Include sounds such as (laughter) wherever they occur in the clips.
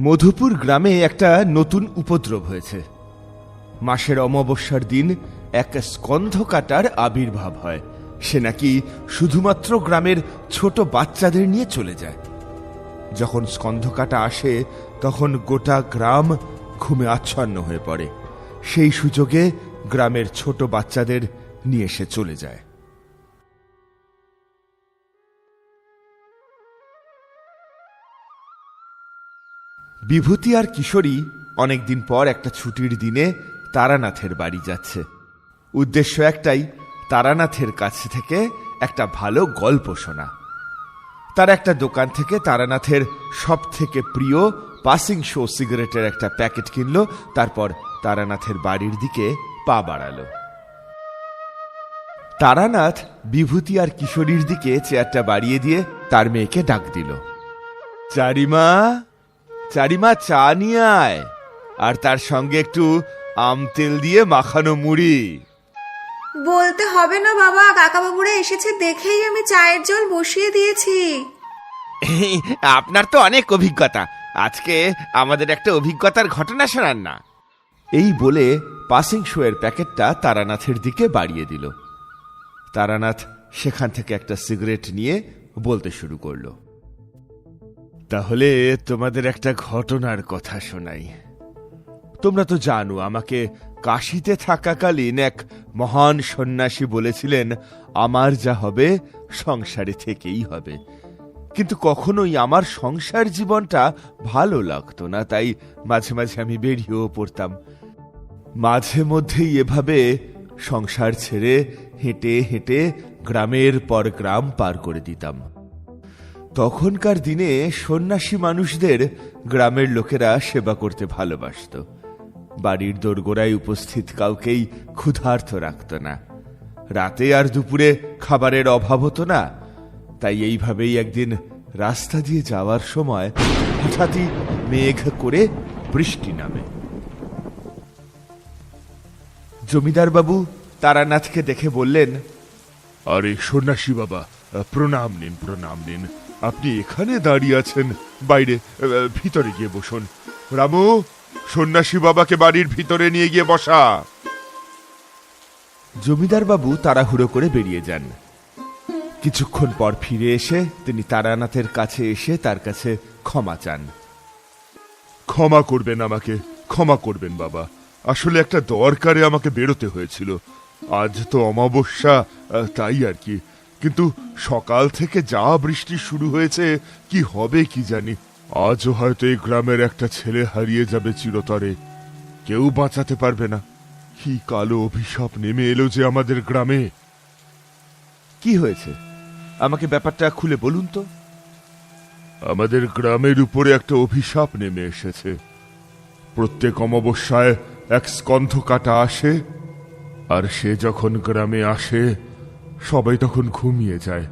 মধুপুর গ্রামে একটা নতুন উপদ্রব হয়েছে। মাসের অমাবস্যার দিন এক স্কন্ধ কাটার আবির্ভাব হয়। সে নাকি শুধুমাত্র গ্রামের ছোট বাচ্চাদের নিয়ে চলে যায়। যখন স্কন্ধ কাটা আসে, তখন গোটা গ্রাম ঘুমে আচ্ছন্ন হয়ে পড়ে। সেই সুযোগে গ্রামের ছোট বাচ্চাদের নিয়ে সে চলে যায়। বিভূতি আর কিশোরী অনেকদিন পর একটা ছুটির দিনে তারানাথের বাড়ি যাচ্ছে। উদ্দেশ্য একটাই, তারানাথের কাছ থেকে একটা ভালো গল্প শোনা। তার একটা দোকান থেকে তারানাথের সব থেকে প্রিয় পাসিং শো সিগারেটের একটা প্যাকেট কিনলো, তারপর তারানাথের বাড়ির দিকে পা বাড়ালো। তারানাথ বিভূতি আর কিশোরীর দিকে চেয়ারটা বাড়িয়ে দিয়ে তার মেয়েকে ডাক দিল। চারিমা! চারিমা চা নিয়ে আয় আর তার সঙ্গে একটু আম তেল দিয়ে মাখানো মুড়ি। বলতে হবে না বাবা কাকাবাবুরা এসেছে দেখেই আমি চায়ের জল বসিয়ে দিয়েছি। (laughs) আপনার তো অনেক অভিজ্ঞতা। আজকে আমাদের একটা অভিজ্ঞতার ঘটনা শোনান না। এই বলে পাসিং শোয়ের প্যাকেটটা তারানাথের দিকে বাড়িয়ে দিল। তারানাথ সেখান থেকে একটা সিগারেট নিয়ে বলতে শুরু করল। তাহলে তোমাদের একটা ঘটনার কথা শোনাই। তোমরা তো জানো, আমাকে কাশিতে থাকাকালীন এক মহান সন্ন্যাসী বলেছিলেন, আমার যা হবে, সংসারে থেকেই হবে। কিন্তু কখনোই আমার সংসার জীবনটা ভালো লাগতো না, তাই মাঝে মাঝে আমি বেরিয়েও পড়তাম। মাঝে মধ্যেই এভাবে সংসার ছেড়ে হেঁটে হেঁটে গ্রামের পর গ্রাম পার করে দিতাম। তখনকার দিনে সন্ন্যাসী মানুষদের গ্রামের লোকেরা সেবা করতে ভালোবাসত। বাড়ির দোরগোড়ায় উপস্থিত কাউকেই ক্ষুধার্ত রাখত না। রাতে আর দুপুরে খাবারের অভাব হতো না। তাই এইভাবেই একদিন রাস্তা দিয়ে যাওয়ার সময় হঠাৎই মেঘ করে বৃষ্টি নামে। জমিদার বাবু তারানাথকে দেখে বললেন, আরে সন্ন্যাসী বাবা, প্রণাম নিন প্রণাম নিন। আপনি এখানে দাঁড়িয়ে আছেন। বাইরে ভিতরে গিয়ে বসুন। রামু, সন্ন্যাসী বাবাকে বাড়ির ভিতরে নিয়ে গিয়ে বসা। জমিদার বাবু তাড়াহুড়ো করে বেরিয়ে যান। কিছুক্ষণ পর ফিরে এসে তিনি তারানাথের কাছে এসে তার কাছে ক্ষমা চান। ক্ষমা করবেন আমাকে, ক্ষমা করবেন বাবা। আসলে একটা দরকারে আমাকে বেরোতে হয়েছিল। আজ তো অমাবস্যা তাই আর কি। কিন্তু সকাল থেকে যা বৃষ্টি শুরু হয়েছে কি হবে কি জানি? আজও হয়তো এই গ্রামের একটা ছেলে হারিয়ে যাবে চিরতরে। কেউ বাঁচাতে পারবে না। কি কালো অভিশাপ নেমে এলো যে আমাদের গ্রামে। কি হয়েছে? আমাকে ব্যাপারটা খুলে বলুন তো। আমাদের গ্রামের উপরে একটা অভিশাপ নেমে এসেছে। প্রত্যেক অমাবস্যায় এক স্কন্ধ কাটা আসে আর সে যখন গ্রামে আসে সবাই তখন ঘুমিয়ে যায়।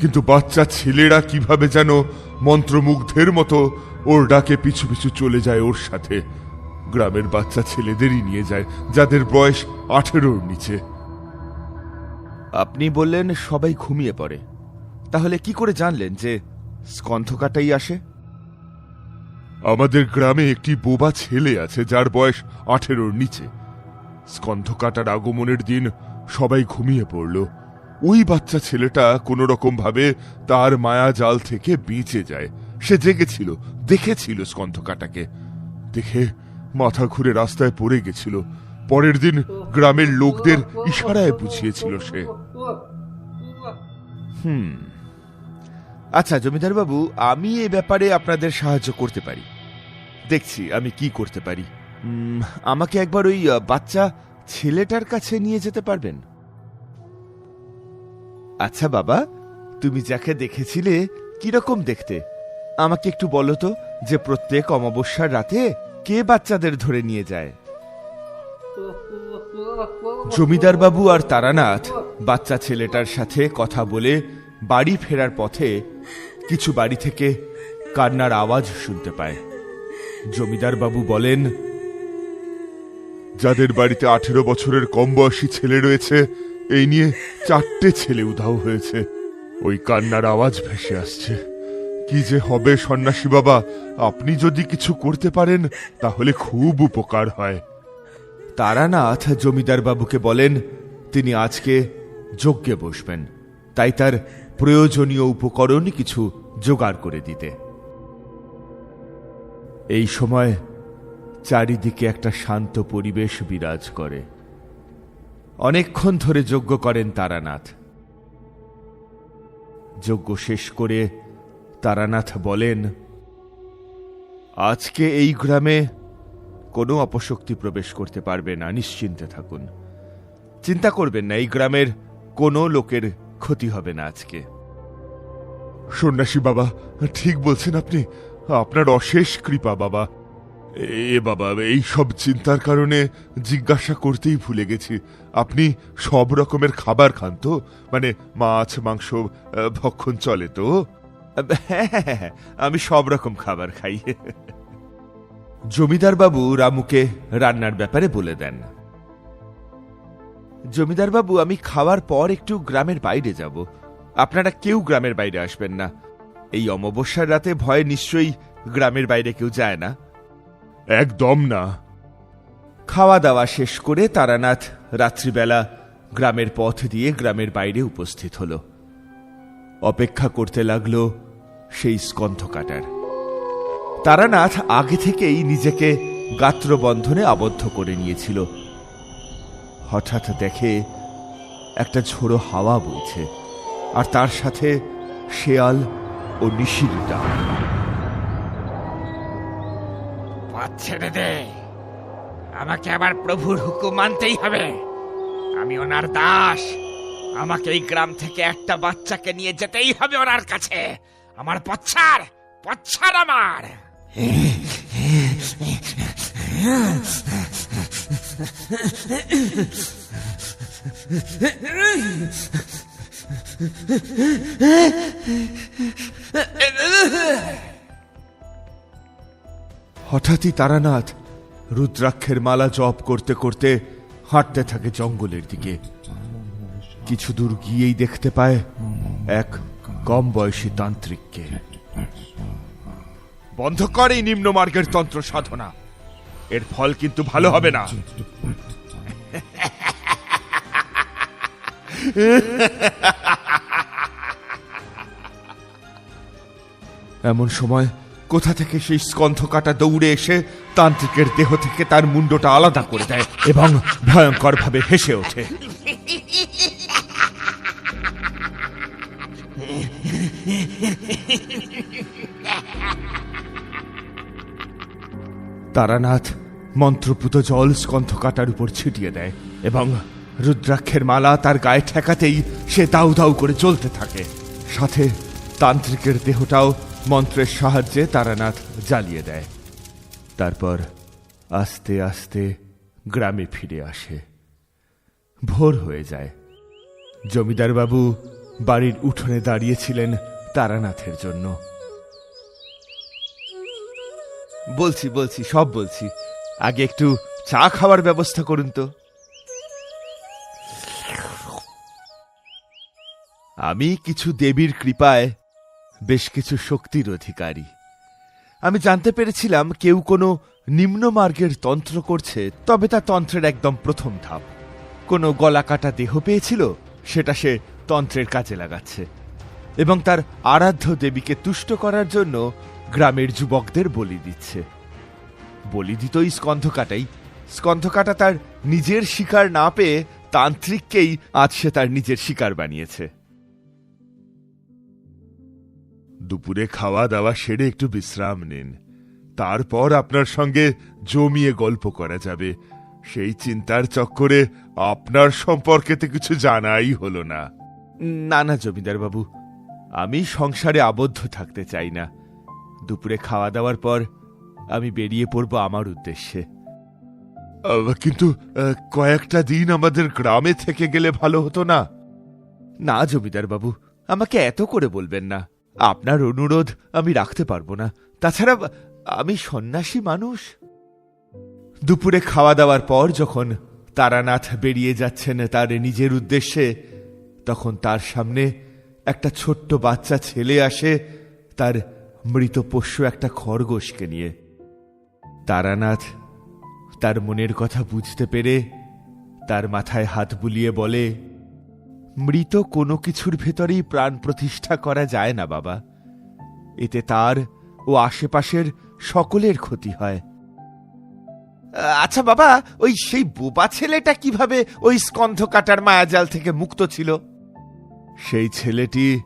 কিন্তু বাচ্চা ছেলেরা কীভাবে যেন মন্ত্রমুগ্ধের মতো ওর ডাকে পিছু পিছু চলে যায় ওর সাথে। গ্রামের বাচ্চা ছেলেদেরই নিয়ে যায় যাদের বয়স আঠেরোর নিচে। আপনি বললেন সবাই ঘুমিয়ে পড়ে। তাহলে কি করে জানলেন যে স্কন্ধকাটাই আসে? আমাদের গ্রামে একটি বোবা ছেলে আছে যার বয়স আঠেরোর নিচে। স্কন্ধ কাটার আগমনের দিন সবাই ঘুমিয়ে পড়ল। ওই বাচ্চা ছেলেটা কোনো রকম ভাবে তার মায়া জাল থেকে বেঁচে যায়। সে জেগেছিল, দেখেছিল স্কন্ধ কাটাকে দেখে মাথা ঘুরে রাস্তায় পড়ে গেছিল। পরের দিন গ্রামের লোকদের ইশারায় বুঝিয়েছিল সে। হুম। আচ্ছা জমিদার বাবু আমি এ ব্যাপারে আপনাদের সাহায্য করতে পারি। দেখছি আমি কি করতে পারি। আমাকে একবার ওই বাচ্চা ছেলেটার কাছে নিয়ে যেতে পারবেন? আচ্ছা বাবা, তুমি যাকে দেখেছিলে কীরকম দেখতে? আমাকে একটু বলো তো যে প্রত্যেক অমাবস্যার রাতে কে বাচ্চাদের ধরে নিয়ে যায়? জমিদার বাবু আর তারানাথ বাচ্চা ছেলেটার সাথে কথা বলে বাড়ি ফেরার পথে কিছু বাড়ি থেকে কান্নার আওয়াজ শুনতে পায়। জমিদার বাবু বলেন, যাদের বাড়িতে আঠেরো বছরের কম বয়সী ছেলে রয়েছে এই নিয়ে চারটে ছেলে উধাও হয়েছে। ওই কান্নার আওয়াজ ভেসে আসছে। কি যে হবে সন্ন্যাসী বাবা, আপনি যদি কিছু করতে পারেন, তাহলে খুব উপকার হয়। তারানাথ জমিদার বাবুকে বলেন, তিনি আজকে যজ্ঞে বসবেন। তাই তার প্রয়োজনীয় উপকরণ কিছু জোগাড় করে দিতে। এই সময় চারিদিকে একটা শান্ত পরিবেশ বিরাজ করে। অনেকক্ষণ ধরে যজ্ঞ করেন তারানাথ। যজ্ঞ শেষ করে তারানাথ বলেন, আজকে এই গ্রামে কোনো অপশক্তি প্রবেশ করতে পারবে না, নিশ্চিন্তে থাকুন। চিন্তা করবেন না, এই গ্রামের কোনো লোকের ক্ষতি হবে না আজকে। সন্ন্যাসী বাবা, ঠিক বলছেন আপনি। আপনার অশেষ কৃপা বাবা। এ বাবা এই সব চিন্তার কারণে জিজ্ঞাসা করতেই ভুলে গেছি। আপনি সব রকমের খাবার খান তো? মানে মাছ মাংস ভক্ষণ চলে তো? হ্যাঁ হ্যাঁ, হ্যাঁ, আমি সব রকম খাবার খাই। জমিদার বাবু রামুকে রান্নার ব্যাপারে বলে দেন। জমিদার বাবু আমি খাওয়ার পর একটু গ্রামের বাইরে যাব। আপনারা কেউ গ্রামের বাইরে আসবেন না। এই অমাবস্যার রাতে ভয়ে নিশ্চয়ই গ্রামের বাইরে কেউ যায় না। একদম না। খাওয়া দাওয়া শেষ করে তারানাথ রাত্রিবেলা গ্রামের পথ দিয়ে গ্রামের বাইরে উপস্থিত হল। অপেক্ষা করতে লাগল সেই স্কন্ধ কাটার। তারানাথ আগে থেকেই নিজেকে গাত্রবন্ধনে আবদ্ধ করে নিয়েছিল। হঠাৎ দেখে একটা ঝোড়ো হাওয়া বইছে, আর তার সাথে শেয়াল ও নিশির ডাক ছেড়ে দে। আমাকে আবার প্রভুর হুকুম মানতেই হবে। আমি ওনার দাস। আমাকে এই গ্রাম থেকে একটা বাচ্চাকে নিয়ে যেতেই হবে ওনার কাছে। আমার পচ্ছার পচ্ছার আমার। (laughs) হঠাৎই তারানাথ রুদ্রাক্ষের মালা জপ করতে করতে হাঁটতে থাকে জঙ্গলের দিকে। কিছু দূর গিয়েই দেখতে পায় এক কম বয়সী তান্ত্রিককে। বন্ধ কর নিম্নমার্গের তন্ত্র সাধনা। এর ফল কিন্তু ভালো হবে না। এমন সময় কোথা থেকে সেই স্কন্ধ কাটা দৌড়ে এসে তান্ত্রিকের দেহ থেকে তার মুন্ডটা আলাদা করে দেয় এবং ভয়ঙ্করভাবে হেসে ওঠে। তারানাথ মন্ত্রপুত জল স্কন্ধ কাটার উপর ছিটিয়ে দেয় এবং রুদ্রাক্ষের মালা তার গায়ে ঠেকাতেই সে দাউ দাউ করে চলতে থাকে। সাথে তান্ত্রিকের দেহটাও মন্ত্রের সাহায্যে তারানাথ জ্বালিয়ে দেয়। তারপর আস্তে আস্তে গ্রামে ফিরে আসে। ভোর হয়ে যায়। জমিদার বাবু বাড়ির উঠোনে দাঁড়িয়েছিলেন তারানাথের জন্য। বলছি বলছি, সব বলছি। আগে একটু চা খাওয়ার ব্যবস্থা করুন তো। আমি কিছু দেবীর কৃপায় বেশ কিছু শক্তির অধিকারী। আমি জানতে পেরেছিলাম কেউ কোনো নিম্নমার্গের তন্ত্র করছে, তবে তা তন্ত্রের একদম প্রথম ধাপ। কোনো গলা কাটা দেহ পেয়েছিল, সেটা সে তন্ত্রের কাজে লাগাচ্ছে। এবং তার আরাধ্য দেবীকে তুষ্ট করার জন্য গ্রামের যুবকদের বলি দিচ্ছে। বলি দিত এই স্কন্ধকাটাই। স্কন্ধকাটা তার নিজের শিকার না পেয়ে তান্ত্রিককেই আজ সে তার নিজের শিকার বানিয়েছে। দুপুরে খাওয়া দাওয়া সেরে একটু বিশ্রাম নিন। তারপর আপনার সঙ্গে জমিয়ে গল্প করা যাবে। সেই চিন্তার চক্করে আপনার সম্পর্কেতে কিছু জানাই হলো না। না না জমিদার বাবু আমি সংসারে আবদ্ধ থাকতে চাই না। দুপুরে খাওয়া দাওয়ার পর আমি বেরিয়ে পড়ব আমার উদ্দেশ্যে। কিন্তু কয়েকটা দিন আমাদের গ্রামে থেকে গেলে ভালো হতো না? না জমিদার বাবু আমাকে এত করে বলবেন না। আপনার অনুরোধ আমি রাখতে পারব না। তাছাড়া, আমি সন্ন্যাসী মানুষ। দুপুরে খাওয়া দাওয়ার পর যখন তারানাথ বেরিয়ে যাচ্ছেন তার নিজের উদ্দেশ্যে, তখন তার সামনে একটা ছোট্ট বাচ্চা ছেলে আসে, তার মৃত পোষ্য একটা খরগোশকে নিয়ে। তারানাথ তার মনের কথা বুঝতে পেরে তার মাথায় হাত বুলিয়ে বলে মৃত কোনো কিছুর ভেতরেই প্রাণ প্রতিষ্ঠা করা যায় না, বাবা। এতে তার ও আশেপাশের সকলের ক্ষতি হয়। আচ্ছা বাবা, ওই সেই বোবা ছেলেটা কীভাবে ওই স্কন্ধ কাটার মায়াজাল থেকে মুক্ত ছিল? সেই ছেলেটি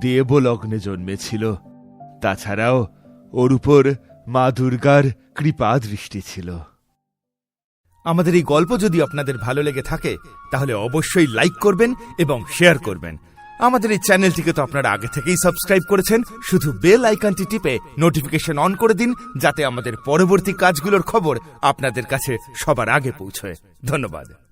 দেবলগ্নে জন্মেছিল। তাছাড়াও ওর উপর মা দুর্গার কৃপা দৃষ্টি ছিল। আমাদের এই গল্প যদি আপনাদের ভালো লেগে থাকে, তাহলে অবশ্যই লাইক করবেন এবং শেয়ার করবেন। আমাদের এই চ্যানেলটিকে তো আপনারা আগে থেকেই সাবস্ক্রাইব করেছেন, শুধু বেল আইকনটি টিপে নোটিফিকেশন অন করে দিন, যাতে আমাদের পরবর্তী কাজগুলোর খবর আপনাদের কাছে সবার আগে পৌঁছয়। ধন্যবাদ।